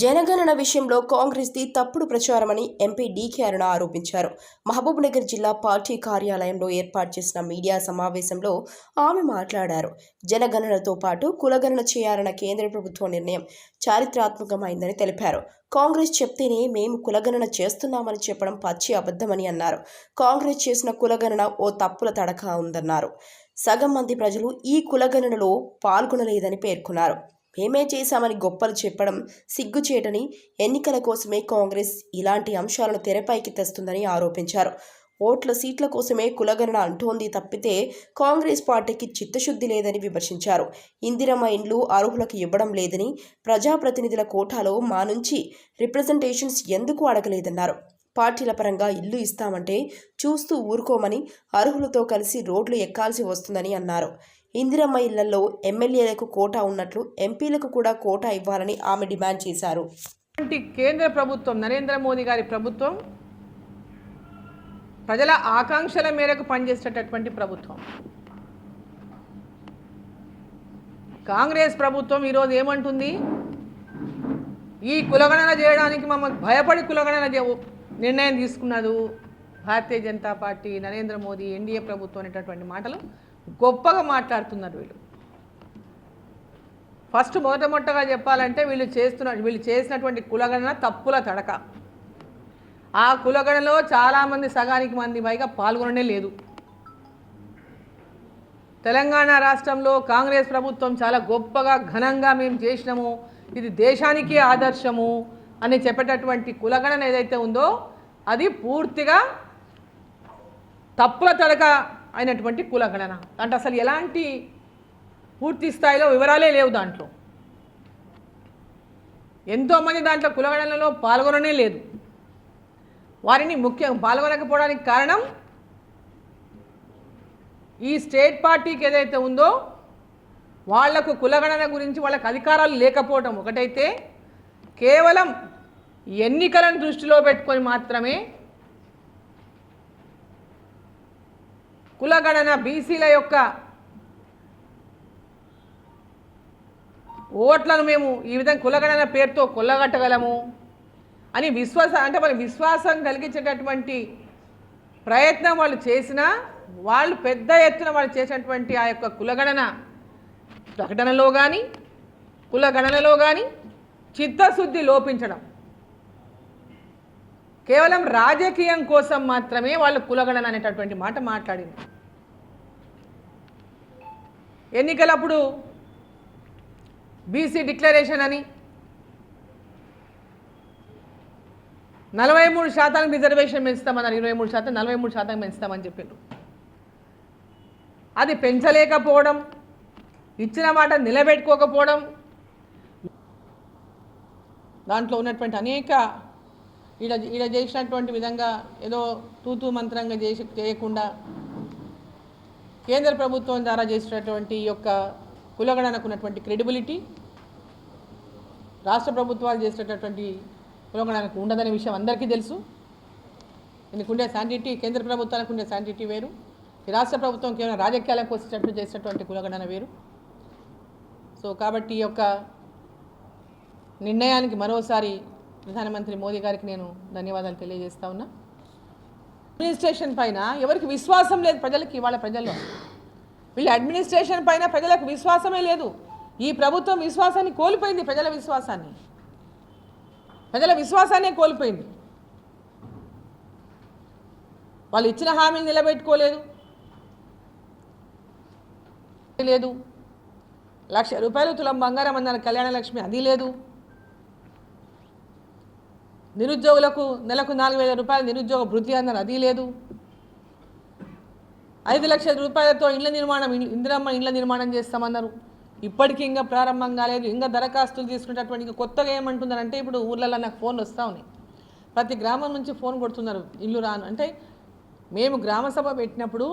జనగణన విషయంలో కాంగ్రెస్ది తప్పుడు ప్రచారమని ఎంపీ డీకే అరుణ ఆరోపించారు. మహబూబ్నగర్ జిల్లా పార్టీ కార్యాలయంలో ఏర్పాటు చేసిన మీడియా సమావేశంలో ఆమె మాట్లాడారు. జనగణనతో పాటు కులగణన చేయాలన్న కేంద్ర ప్రభుత్వ నిర్ణయం చారిత్రాత్మకమైందని తెలిపారు. కాంగ్రెస్ చెప్తేనే మేము కులగణన చేస్తున్నామని చెప్పడం పచ్చి అబద్ధమని అన్నారు. కాంగ్రెస్ చేసిన కులగణన ఓ తప్పుల తడక ఉందన్నారు. సగం మంది ప్రజలు ఈ కులగణనలో పాల్గొనలేదని పేర్కొన్నారు. మేమే చేశామని గొప్పలు చెప్పడం సిగ్గుచేటని ఎన్నికల కోసమే కాంగ్రెస్ ఇలాంటి అంశాలను తెరపైకి తెస్తుందని ఆరోపించారు. ఓట్ల సీట్ల కోసమే కులగణన అంటోంది తప్పితే కాంగ్రెస్ పార్టీకి చిత్తశుద్ధి లేదని విమర్శించారు. ఇందిరమ్మ ఇండ్లు అర్హులకు ఇవ్వడం లేదని ప్రజాప్రతినిధుల కోటాలో మా నుంచి రిప్రజెంటేషన్స్ ఎందుకు అడగలేదన్నారు. పార్టీల పరంగా ఇల్లు ఇస్తామంటే చూస్తూ ఊరుకోమని అర్హులతో కలిసి రోడ్లు ఎక్కాల్సి వస్తుందని అన్నారు. ఇందిరమ్మ ఇళ్ళలో ఎమ్మెల్యేలకు కోటా ఉన్నట్లు ఎంపీలకు కూడా కోటా ఇవ్వాలని ఆమె డిమాండ్ చేశారు. కేంద్ర ప్రభుత్వం నరేంద్ర మోదీ గారి ప్రభుత్వం ప్రజల ఆకాంక్షల మేరకు పనిచేసేటటువంటి ప్రభుత్వం. కాంగ్రెస్ ప్రభుత్వం ఈరోజు ఏమంటుంది? ఈ కులగణన చేయడానికి మమ్మల్ని భయపడి కులగణన నిర్ణయం తీసుకున్నది భారతీయ జనతా పార్టీ నరేంద్ర మోదీ ఎన్డీఏ ప్రభుత్వం అనేటటువంటి మాటలు గొప్పగా మాట్లాడుతున్నారు వీళ్ళు. ఫస్ట్ మొట్టమొట్టగా చెప్పాలంటే వీళ్ళు చేస్తున్న వీళ్ళు చేసినటువంటి కులగణన తప్పుల తడక. ఆ కులగణలో చాలామంది సగానికి మంది పైగా పాల్గొననే లేదు. తెలంగాణ రాష్ట్రంలో కాంగ్రెస్ ప్రభుత్వం చాలా గొప్పగా ఘనంగా మేము చేసినాము. ఇది దేశానికి ఆదర్శము అని చెప్పేటటువంటి కులగణన ఏదైతే ఉందో అది పూర్తిగా తప్పుల తడక అయినటువంటి కులగణన. అంటే అసలు ఎలాంటి పూర్తి స్థాయిలో వివరాలే లేవు దాంట్లో. ఎంతోమంది దాంట్లో కులగణనలో పాల్గొననే లేదు. వారిని ముఖ్యం పాల్గొనకపోవడానికి కారణం ఈ స్టేట్ పార్టీకి ఏదైతే ఉందో వాళ్ళకు కులగణన గురించి వాళ్ళకి అధికారాలు లేకపోవడం ఒకటైతే కేవలం ఎన్నికలను దృష్టిలో పెట్టుకొని మాత్రమే కులగణన బీసీల యొక్క ఓట్లను మేము ఈ విధంగా కులగణన పేరుతో కొల్లగట్టగలము అని విశ్వాస అంటే మన విశ్వాసం కలిగించేటటువంటి ప్రయత్నం వాళ్ళు చేసినా వాళ్ళు పెద్ద ఎత్తున వాళ్ళు చేసినటువంటి ఆ యొక్క కులగణన ప్రకటనలో కానీ కులగణనలో కానీ చిత్తశుద్ధి లోపించడం. కేవలం రాజకీయం కోసం మాత్రమే వాళ్ళు కులగణన అనేటటువంటి మాట మాట్లాడింది. ఎన్నికలప్పుడు బీసీ డిక్లరేషన్ అని నలభై మూడు శాతానికి రిజర్వేషన్ పెంచుతామన్నారు. ఇరవై మూడు శాతం నలభై మూడు శాతం పెంచుతామని చెప్పిండ్రు అది పెంచలేకపోవడం ఇచ్చిన మాట నిలబెట్టుకోకపోవడం దాంట్లో ఉన్నటువంటి అనేక ఈడ ఈడ చేసినటువంటి విధంగా ఏదో తూతు మంత్రంగా చేసి చేయకుండా కేంద్ర ప్రభుత్వం ద్వారా చేసినటువంటి ఈ యొక్క కులగణనకు ఉన్నటువంటి క్రెడిబిలిటీ రాష్ట్ర ప్రభుత్వాలు చేసేటటువంటి కులగణనకు ఉండదనే విషయం అందరికీ తెలుసు. దీనికి ఉండే శాంటిటీ కేంద్ర ప్రభుత్వానికి ఉండే శాంటిటీ వేరు. ఈ రాష్ట్ర ప్రభుత్వం కేవలం రాజకీయాలకు వచ్చేటట్టు చేసినటువంటి కులగణన వేరు. సో కాబట్టి ఈ యొక్క నిర్ణయానికి మరోసారి ప్రధానమంత్రి మోదీ గారికి నేను ధన్యవాదాలు తెలియజేస్తా ఉన్నా. అడ్మినిస్ట్రేషన్ పైన ఎవరికి విశ్వాసం లేదు ప్రజలకి ఇవాళ ప్రజల్లో. వీళ్ళ అడ్మినిస్ట్రేషన్ పైన ప్రజలకు విశ్వాసమే లేదు. ఈ ప్రభుత్వం విశ్వాసాన్ని కోల్పోయింది ప్రజల విశ్వాసాన్ని. ప్రజల విశ్వాసాన్నే కోల్పోయింది. వాళ్ళు ఇచ్చిన హామీలు నిలబెట్టుకోలేదు. లేదు. లక్ష రూపాయలు తులం బంగారం అన్నారు కళ్యాణ లక్ష్మి అది లేదు. నిరుద్యోగులకు నెలకు నాలుగు వేల రూపాయలు నిరుద్యోగ భృతి అన్నారు అది లేదు. ఐదు లక్షల రూపాయలతో ఇళ్ళ నిర్మాణం ఇందిరమ్మ ఇళ్ళ నిర్మాణం చేస్తామన్నారు. ఇప్పటికీ ఇంకా ప్రారంభం కాలేదు. ఇంకా దరఖాస్తులు తీసుకునేటటువంటి ఇంకా కొత్తగా ఏమంటున్నారంటే ఇప్పుడు ఊర్లలో నాకు ఫోన్లు వస్తూ ఉన్నాయి. ప్రతి గ్రామం నుంచి ఫోన్ కొడుతున్నారు ఇల్లు రాను. అంటే మేము గ్రామ సభ పెట్టినప్పుడు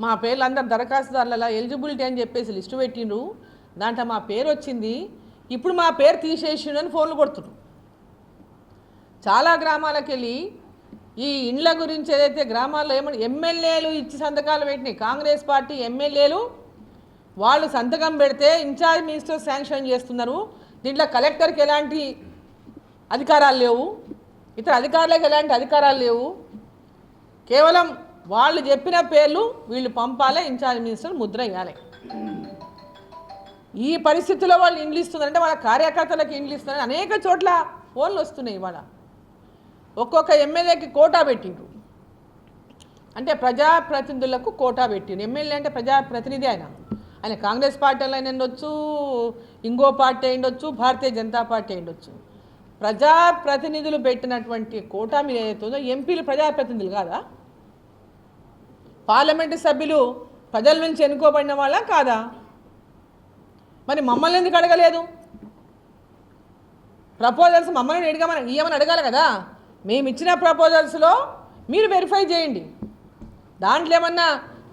మా పేర్లు అందరు దరఖాస్తుదారులలో ఎలిజిబిలిటీ అని చెప్పేసి లిస్టు పెట్టిండ్రు. దాంట్లో మా పేరు వచ్చింది. ఇప్పుడు మా పేరు తీసేసిండు అని ఫోన్లు కొడుతున్నారు. చాలా గ్రామాలకు వెళ్ళి ఈ ఇండ్ల గురించి ఏదైతే గ్రామాల్లో ఏమన్నా ఎమ్మెల్యేలు ఇచ్చి సంతకాలు పెట్టినాయి కాంగ్రెస్ పార్టీ ఎమ్మెల్యేలు వాళ్ళు సంతకం పెడితే ఇన్ఛార్జ్ మినిస్టర్ శాంక్షన్ చేస్తున్నారు. దీంట్లో కలెక్టర్కి ఎలాంటి అధికారాలు లేవు. ఇతర అధికారులకు ఎలాంటి అధికారాలు లేవు. కేవలం వాళ్ళు చెప్పిన పేర్లు వీళ్ళు పంపాలి ఇన్ఛార్జ్ మినిస్టర్ ముద్ర వేయాలి ఈ పరిస్థితిలో వాళ్ళు ఇండ్లు ఇస్తున్నారంటే వాళ్ళ కార్యకర్తలకు ఇండ్లు ఇస్తున్నారని అనేక చోట్ల ఫోన్లు వస్తున్నాయి ఇవాళ. ఒక్కొక్క ఎమ్మెల్యేకి కోటా పెట్టిండ్రు. అంటే ప్రజాప్రతినిధులకు కోటా పెట్టిండు ఎమ్మెల్యే అంటే ప్రజాప్రతినిధి ఆయన. ఆయన కాంగ్రెస్ పార్టీలో ఆయన ఉండొచ్చు ఇంకో పార్టీ అయ్యుండొచ్చు భారతీయ జనతా పార్టీ అయి ప్రజాప్రతినిధులు పెట్టినటువంటి కోటా మీద ఏదైతుందో ఎంపీలు ప్రజాప్రతినిధులు కాదా? పార్లమెంటు సభ్యులు ప్రజల నుంచి ఎన్నుకోబడిన వాళ్ళ కాదా? మరి మమ్మల్ని ఎందుకు అడగలేదు? ప్రపోజల్స్ మమ్మల్ని అడగమని ఇవ్వమని అడగాలి కదా. మేము ఇచ్చిన ప్రపోజల్స్లో మీరు వెరిఫై చేయండి. దాంట్లో ఏమన్నా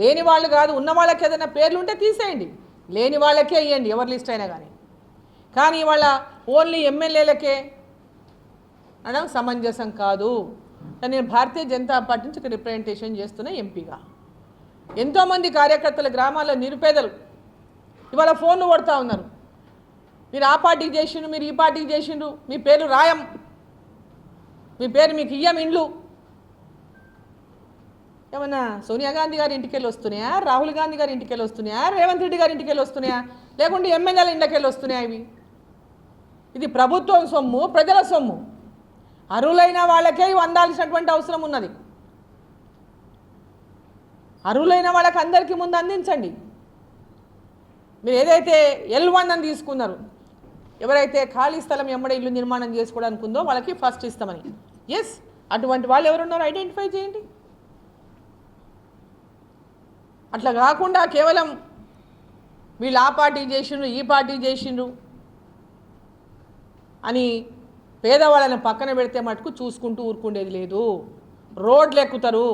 లేని వాళ్ళు కాదు ఉన్న వాళ్ళకి ఏదైనా పేర్లు ఉంటే తీసేయండి. లేని వాళ్ళకే ఇవ్వండి ఎవరి లిస్ట్ అయినా కానీ కానీ ఇవాళ ఓన్లీ ఎమ్మెల్యేలకే అనడం సమంజసం కాదు. నేను భారతీయ జనతా పార్టీ నుంచి ఇక్కడ రిప్రజెంటేషన్ చేస్తున్న ఎంపీగా. ఎంతోమంది కార్యకర్తల గ్రామాల్లో నిరుపేదలు ఇవాళ ఫోన్లు కొడతా ఉన్నారు. మీరు ఆ పార్టీకి చేసిండ్రు మీరు ఈ పార్టీకి చేసిండ్రు మీ పేరు రాయం. మీ పేరు మీకు ఇయ్యం ఇండ్లు. ఏమన్నా సోనియా గాంధీ గారి ఇంటికి వెళ్ళి వస్తున్నాయా? రాహుల్ గాంధీ గారి ఇంటికి వెళ్ళి వస్తున్నాయా? రేవంత్ రెడ్డి గారి ఇంటికి వెళ్ళి వస్తున్నాయా? లేకుంటే ఎమ్మెల్యేల ఇంటికి వెళ్ళి వస్తున్నాయా ఇవి? ఇది ప్రభుత్వం సొమ్ము ప్రజల సొమ్ము. అరువులైన వాళ్ళకే ఇవి అందాల్సినటువంటి అవసరం ఉన్నది. అరువులైన వాళ్ళకి అందరికీ ముందు అందించండి. మీరు ఏదైతే ఎల్ వన్ అని తీసుకున్నారు ఎవరైతే ఖాళీ స్థలం ఎమ్మడే ఇల్లు నిర్మాణం చేసుకోవడానికి ఉందో వాళ్ళకి ఫస్ట్ ఇస్తామని. ఎస్ అటువంటి వాళ్ళు ఎవరున్నారో ఐడెంటిఫై చేయండి. అట్లా కాకుండా కేవలం వీళ్ళు ఆ పార్టీ చేసిండ్రు ఈ పార్టీ చేసిండ్రు అని పేదవాళ్ళని పక్కన పెడితే మటుకు చూసుకుంటూ ఊరుకుండేది లేదు. రోడ్లు ఎక్కుతారు.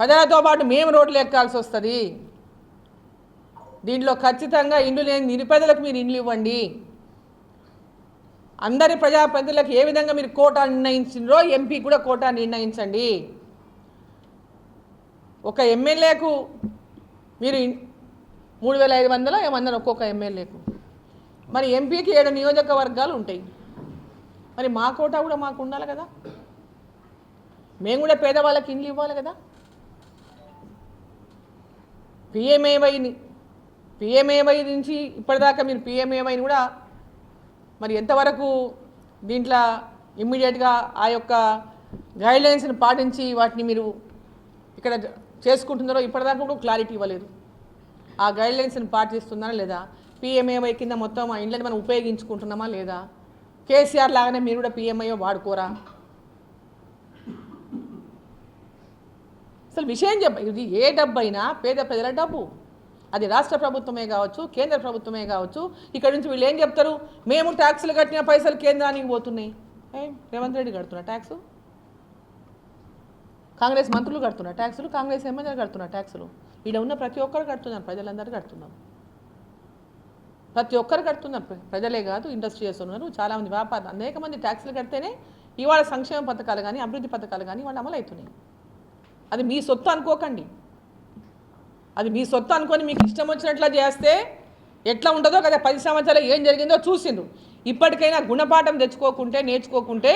ప్రజలతో పాటు మేము రోడ్లు ఎక్కాల్సి వస్తుంది. దీంట్లో ఖచ్చితంగా ఇండ్లు లేని నిరుపేదలకు మీరు ఇండ్లు ఇవ్వండి. అందరి ప్రజాప్రతినిధులకు ఏ విధంగా మీరు కోటా నిర్ణయించిండ్రో ఎంపీ కూడా కోటా నిర్ణయించండి. ఒక ఎమ్మెల్యేకు మీరు మూడు వేల ఐదు వందల ఏమన్నారు ఒక్కొక్క ఎమ్మెల్యేకు. మరి ఎంపీకి ఏడు నియోజకవర్గాలు ఉంటాయి. మరి మా కోటా కూడా మాకు ఉండాలి కదా. మేము కూడా పేదవాళ్ళకి ఇండ్లు ఇవ్వాలి కదా. పిఎంఏవైని పిఎంఏవై నుంచి ఇప్పటిదాకా మీరు పిఎంఏవైని కూడా మరి ఎంతవరకు దీంట్లో ఇమ్మీడియట్గా ఆ యొక్క గైడ్లైన్స్ని పాటించి వాటిని మీరు ఇక్కడ చేసుకుంటున్నారో ఇప్పటిదాకా కూడా క్లారిటీ ఇవ్వలేదు. ఆ గైడ్లైన్స్ని పాటిస్తున్నారా లేదా? పిఎంఏవై కింద మొత్తం ఆ ఇండ్లని మనం ఉపయోగించుకుంటున్నామా లేదా? కేసీఆర్ లాగానే మీరు కూడా పిఎంఐ వాడుకోరా? అసలు విషయం చెప్ప ఇది ఏ డబ్బు అయినా పేద ప్రజల డబ్బు. అది రాష్ట్ర ప్రభుత్వమే కావచ్చు కేంద్ర ప్రభుత్వమే కావచ్చు. ఇక్కడ నుంచి వీళ్ళు ఏం చెప్తారు? మేము ట్యాక్సులు కట్టిన పైసలు కేంద్రానికి పోతున్నాయి. రేవంత్ రెడ్డి కడుతున్నా ట్యాక్సు? కాంగ్రెస్ మంత్రులు కడుతున్నారు ట్యాక్సులు కాంగ్రెస్ ఎమ్మెల్యేలు కడుతున్నారు ట్యాక్సులు. ఈడ ఉన్న ప్రతి ఒక్కరు కడుతున్నారు ప్రజలందరూ కడుతున్నారు. ప్రతి ఒక్కరు కడుతున్నారు ప్రజలే కాదు ఇండస్ట్రీస్ చేస్తున్నారు చాలామంది వ్యాపారం అనేక మంది ట్యాక్సులు కడితేనే ఇవాళ సంక్షేమ పథకాలు కానీ అభివృద్ధి పథకాలు కానీ వాళ్ళు అమలు అవుతున్నాయి అది మీ సొత్తు అనుకోకండి. అది మీ సొత్తు అనుకొని మీకు ఇష్టం వచ్చినట్లా చేస్తే ఎట్లా ఉంటుందో కదా పది సంవత్సరాలు ఏం జరిగిందో చూసిండ్రు. ఇప్పటికైనా గుణపాఠం తెచ్చుకోకుంటే నేర్చుకోకుంటే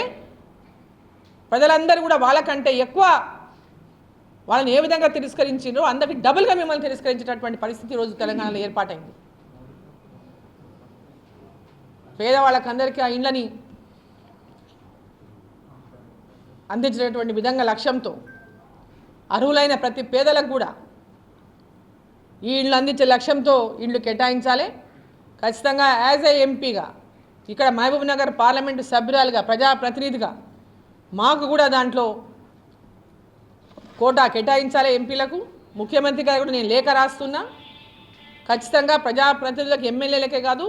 ప్రజలందరూ కూడా వాళ్ళకంటే ఎక్కువ వాళ్ళని ఏ విధంగా తిరస్కరించిండ్రో అందరికి డబుల్గా మిమ్మల్ని తిరస్కరించేటటువంటి పరిస్థితి రోజు తెలంగాణలో ఏర్పాటైంది. పేదవాళ్ళకందరికీ ఆ ఇండ్లని అందించినటువంటి విధంగా లక్ష్యంతో అర్హులైన ప్రతి పేదలకు కూడా ఈ ఇళ్ళు అందించే లక్ష్యంతో ఇళ్ళు కేటాయించాలి. ఖచ్చితంగా యాజ్ ఏ ఎంపీగా ఇక్కడ మహబూబ్ నగర్ పార్లమెంటు సభ్యురాలుగా ప్రజాప్రతినిధిగా మాకు కూడా దాంట్లో కోటా కేటాయించాలి ఎంపీలకు. ముఖ్యమంత్రి గారు కూడా నేను లేఖ రాస్తున్నా. ఖచ్చితంగా ప్రజాప్రతినిధులకు ఎమ్మెల్యేలకే కాదు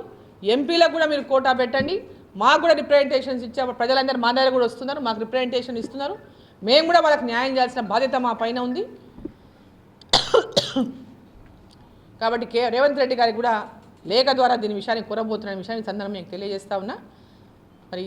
ఎంపీలకు కూడా మీరు కోటా పెట్టండి. మాకు కూడా రిప్రజెంటేషన్స్ ఇచ్చే ప్రజలందరూ మా దగ్గర కూడా వస్తున్నారు మాకు రిప్రజెంటేషన్ ఇస్తున్నారు. మేము కూడా వాళ్ళకి న్యాయం చేయాల్సిన బాధ్యత మా పైన ఉంది. కాబట్టి కే రేవంత్ రెడ్డి గారికి కూడా లేఖ ద్వారా దీని విషయాన్ని కూరబోతున్న విషయాన్ని సందర్భం నేను తెలియజేస్తా ఉన్నా. మరి